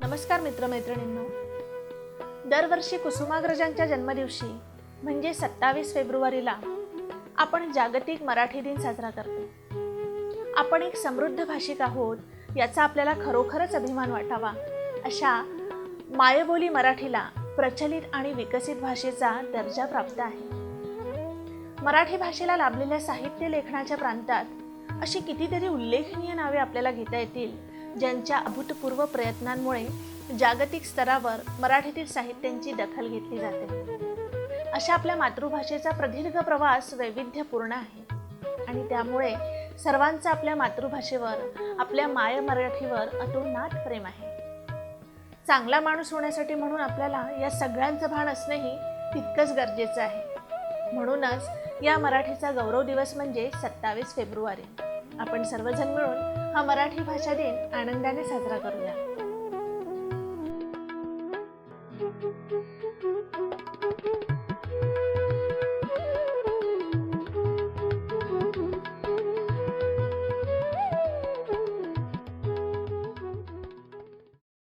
नमस्कार मित्रमैत्रिणींनो. दरवर्षी कुसुमाग्रजांच्या जन्मदिवशी म्हणजे सत्तावीस फेब्रुवारीला आपण जागतिक मराठी दिन साजरा करतो. आपण एक समृद्ध भाषिक आहोत याचा आपल्याला खरोखरच अभिमान वाटावा अशा मायबोली मराठीला प्रचलित आणि विकसित भाषेचा दर्जा प्राप्त आहे. मराठी भाषेला लाभलेल्या साहित्य लेखनाच्या प्रांतात अशी कितीतरी उल्लेखनीय नावे आपल्याला घेता येतील ज्यांच्या अभूतपूर्व प्रयत्नांमुळे जागतिक स्तरावर मराठीतील साहित्यांची दखल घेतली जाते. अशा आपल्या मातृभाषेचा प्रदीर्घ प्रवास वैविध्यपूर्ण आहे आणि त्यामुळे सर्वांचा आपल्या मातृभाषेवर आपल्या माय मराठीवर अतोनात प्रेम आहे. चांगला माणूस होण्यासाठी म्हणून आपल्याला या सगळ्यांचं भान असणंही तितकंच गरजेचं आहे. म्हणूनच या मराठीचा गौरव दिवस म्हणजे सत्तावीस फेब्रुवारी. आपण सर्वजण मिळून हा मराठी भाषा दिन आनंदाने साजरा करूया